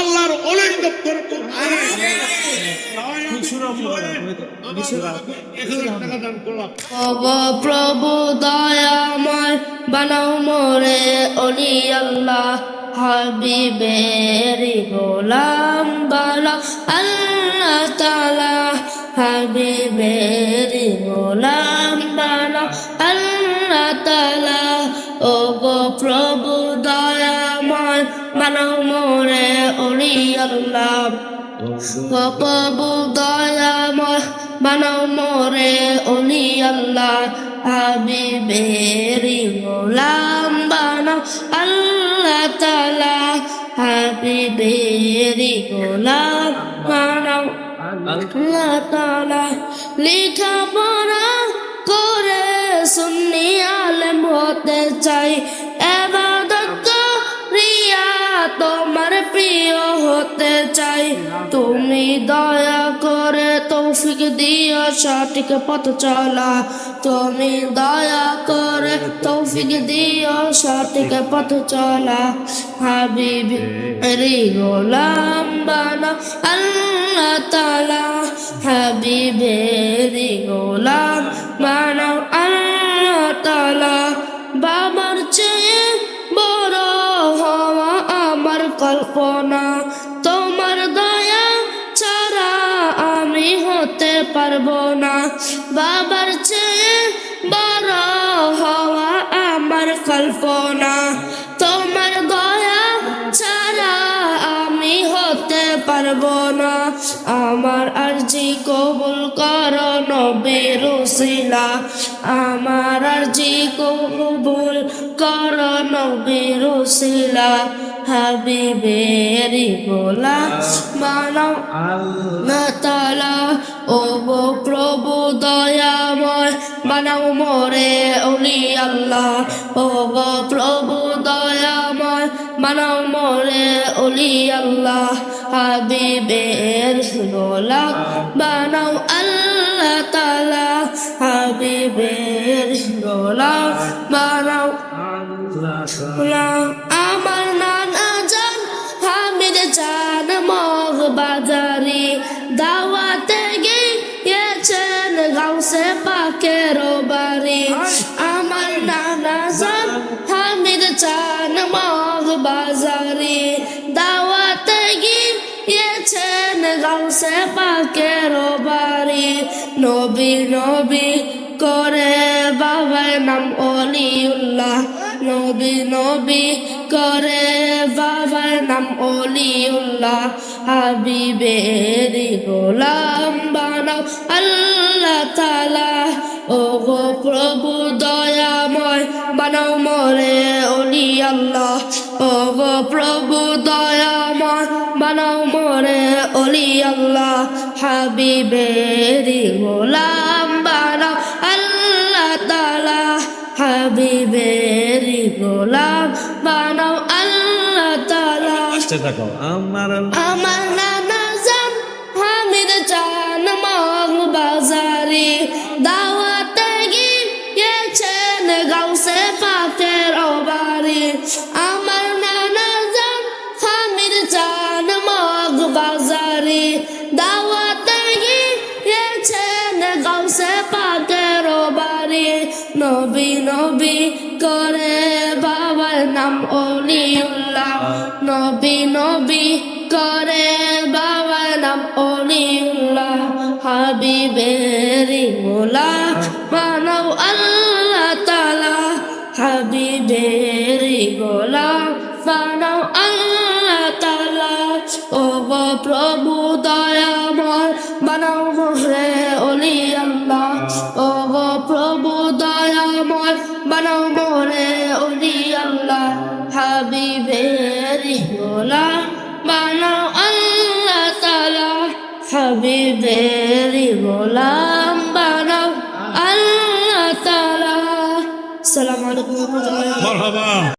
আল্লাহর অনেক দপ্তর প্রভু দয়াময় বানাও মোরে, অলি আল্লাহ, হাবিবের গোলাম বালা, আল্লাহ তালা হাবিবের বানাও মোরে অলি আল্লাহ। প্রভু দয়াময় বানাও মোরে অলি আল্লাহ। হাবিবেরি গোলাম বানাও আল্লাহ তালা গোলাম বানাও আল্লাহ তালা লিখা পড়া করে সুন্নি আলেম হতে চাই। হতে চাই। তুমি দয়া করে তৌফিক দিও, সঠিক পথ চলা। তুমি দয়া করে তৌফিক দিও, সঠিক পথ চলা। হাবিবি রি গোলাম বানা, আল্লাহ তালা হাবিবেরি কল্পনা, তোমার দয়া ছাড়া আমি হতে পারব না। বাবার চেয়ে বড় হওয়া আমার কল্পনা, তোমার দয়া ছাড়া আমি হতে পারব না। আমার আরজি কবুল কর নবীর উসিলা আমার আরজি কবুল কর নবীর উসিলা হাবিবেরি গোলা, মানব তালা ও প্রভু দয়াময় বানাও মরে অলি আল্লাহ, ও প্রভু দয়াময় বানাও মরে অলি আল্লাহ, হাবিবের গোলা বানাও আল্লাহ তালা হাবিবের গোলা বানাও আমার নানা জান হামিদ জান মগ বাজারি দাওয়াতে গিয়েছেন গাউসে পাকের বাড়ি আমার নানা জান হামিদ জান মগ বাজারি দাওয়াতে গিয়েছেন গাউসে পাকের বাড়ি নবী নবী করে বাবার নাম অলিউল্লাহ। নবী নবী করে বাবার নাম অলিউল্লাহ। হাবিবেরি গোলাম বানাও আল্লাহ তালা ও গো প্রভু দয়াময় বানাও মোরে অলি আল্লাহ ও গো প্রভু দয়াময় বানাও মোরে অলি আল্লাহ হাবিবেরি গোলাম গোলাম বানাও আল্লাহ তালা আমার আমার নানা জান হামিদ চান মগ বাজারি দাওয়াতে নাম অলিউল্লাহ। নবী নবী করে বাবার নাম অলিউল্লাহ। হাবিবেরি গোলা মানব আল্লাহ তালা হাবিবেরি গোলা মানব আল্লাহ তালা ও প্রভু দয়াময় বানাও মরে অলি আল্লাহ হাবিবেরি গোলা বানাও আল্লাহ তালা হাবিবের গোলাম বানাও আল্লাহ তালা। সালাম আলাইকুম